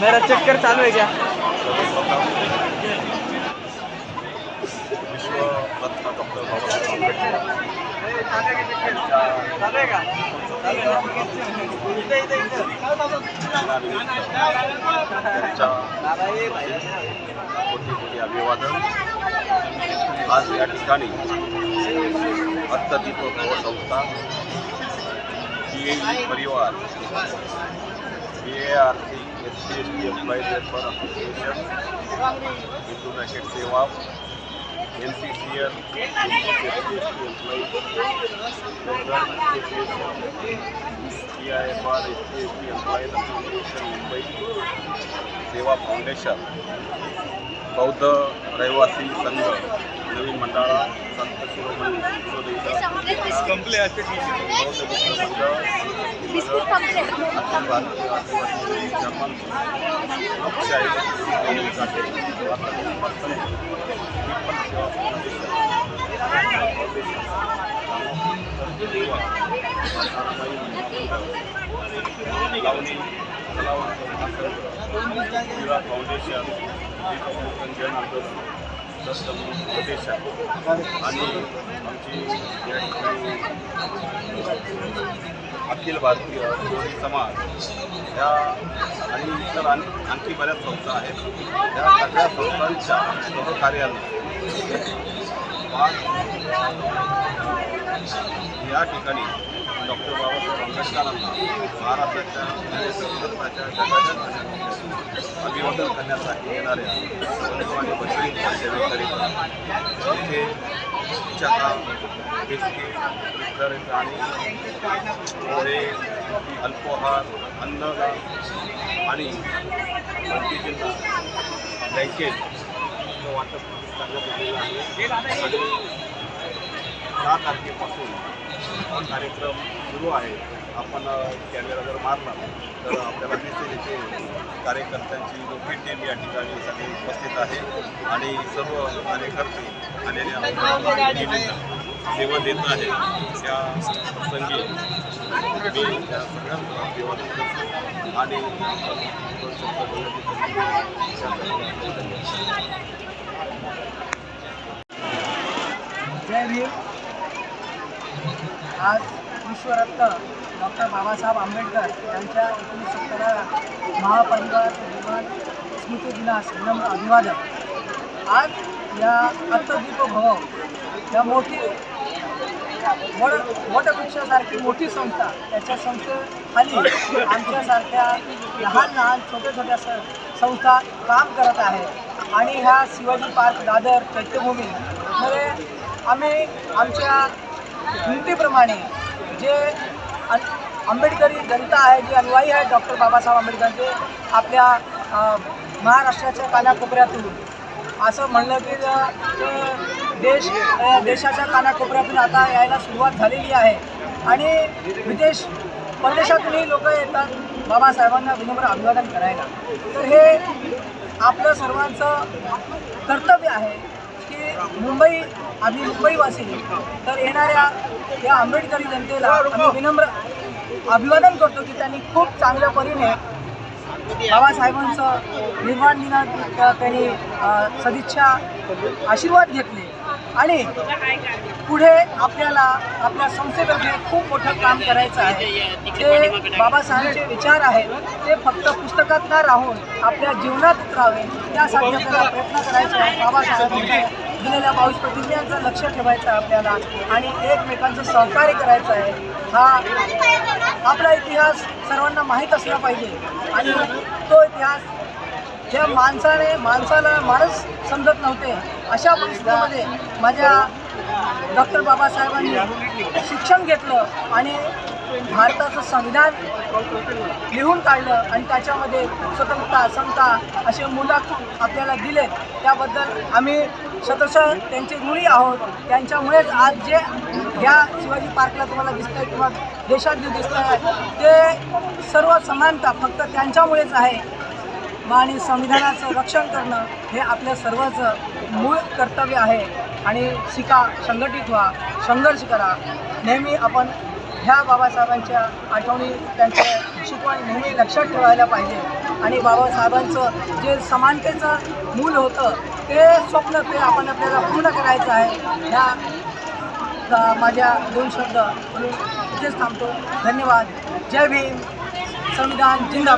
मेरा चक्कर चालू आहे चालू आहे का कोटी कोटी अभिवादन आज या ठिकाणी अत्तदीप संस्था डी परिवार A R C C S T employees welfare association Hindu सेवा L C C L C S I F R S C S T employees association Mumbai सेवा फाउंडेशन बौद्ध रहिवासी संघ नवीन मंडळा संपले असते लावणी कलावंत फाउंडेशन रिपब्लिकन जन आणि आमची या ठिकाणी अखिल भारतीय कोळी समाज या आणि इतर आणखी बऱ्याच संस्था आहेत. त्या सगळ्या संस्थांच्या सहकार्याने या ठिकाणी डॉक्टर बाबासाहेब आंबेडकरांना महाराष्ट्राच्या भारताच्या जगाच्या अभिवादन करण्यासाठी येणाऱ्या आणि भगिनींच्या सेवेकरिता इथे चहा बिस्किट वितरित आणि पोहे अल्पोहार अन्नदान आणि जिल्हा बँकेत वाटप करण्यात आलेलं आहे आणि दहा तारखेपासून हा कार्यक्रम सुरू आहे. आपण कॅमेरा जर मारला तर आपल्याला दिसेल इथे कार्यकर्त्यांची मोठी टीम या ठिकाणी सगळी उपस्थित आहे. आणि सर्व कार्यकर्ते आलेले सेवा देत आहे. त्या प्रसंगी मी त्या सगळ्यांना सेवा देत असतो आणि आपण दोन जय भीम. आज विश्वरत्न डॉक्टर बाबासाहेब आंबेडकर यांच्या एकोणीस सत्तराव्या महापरिवार निर्माण स्मृती दिनास विनम्र अभिवादन. आज या अत्तदीप भव या मोठी वड वटवृक्षासारखी मोठी संस्था त्याच्या संस्थेखाली आमच्यासारख्या लहान लहान छोट्या छोट्या स संस्था काम करत आहे. आणि ह्या शिवाजी पार्क दादर चैत्यभूमीमध्ये आम्ही आमच्या हिमतीप्रमाणे जे आंबेडकरी जनता आहे जी अनुयायी आहे डॉक्टर बाबासाहेब आंबेडकरांचे आपल्या महाराष्ट्राच्या कानाकोपऱ्यातून. असं म्हणलं की देश देशाच्या कानाकोपऱ्यातून आता यायला सुरुवात झालेली आहे. आणि विदेश परदेशातूनही लोक येतात बाबासाहेबांना विनम्र अभिवादन करायला. तर हे आपलं सर्वांचं कर्तव्य आहे. मुंबई आम्ही मुंबईवासी. तर येणाऱ्या या आंबेडकरी जनतेला आम्ही विनम्र अभिवादन करतो की त्यांनी खूप चांगल्या परीने बाबासाहेबांचं निर्माण दिनात त्यांनी सदिच्छा आशीर्वाद घेतले. आणि पुढे आपल्याला आपल्या संस्थेतर्फे खूप मोठं काम करायचं आहे. जे बाबासाहेबांचे विचार आहेत ते फक्त पुस्तकात न राहून आपल्या जीवनात उतरावे त्यासाठी आपल्याला प्रयत्न करायचा आहे बाबासाहेबांचे. दिलेल्या बावीस प्रतिज्ञांचं लक्ष ठेवायचं आहे आपल्याला. आणि एकमेकांचं सहकार्य करायचं आहे. हा आपला इतिहास सर्वांना माहीत असला पाहिजे. आणि तो इतिहास ज्या माणसाने माणसाला माणूस समजत नव्हते अशा परिस्थितीमध्ये माझ्या डॉक्टर बाबासाहेबांनी शिक्षण घेतलं आणि भारताचं संविधान लिहून काढलं आणि त्याच्यामध्ये स्वतंत्रता समता असे मुलं आपल्याला दिले. त्याबद्दल आम्ही शतशः त्यांचे ऋणी आहोत. त्यांच्यामुळेच आज जे ह्या शिवाजी पार्कला तुम्हाला दिसतंय किंवा देशात जे आहे ते सर्व समानता फक्त त्यांच्यामुळेच आहे. आणि संविधानाचं रक्षण करणं हे आपल्या सर्वचं मूळ कर्तव्य आहे. आणि शिका संघटित व्हा संघर्ष करा. नेहमी आपण ह्या बाबासाहेबांच्या आठवणी त्यांच्या शिकवण नेहमी लक्षात ठेवायला पाहिजे. आणि बाबासाहेबांचं जे समानतेचं मूल होतं ते स्वप्न ते आपण आपल्याला पूर्ण करायचं आहे. ह्या माझ्या दोन शब्द म्हणून इथेच थांबतो. धन्यवाद. जय भीम. संविधान जिंदाबाद.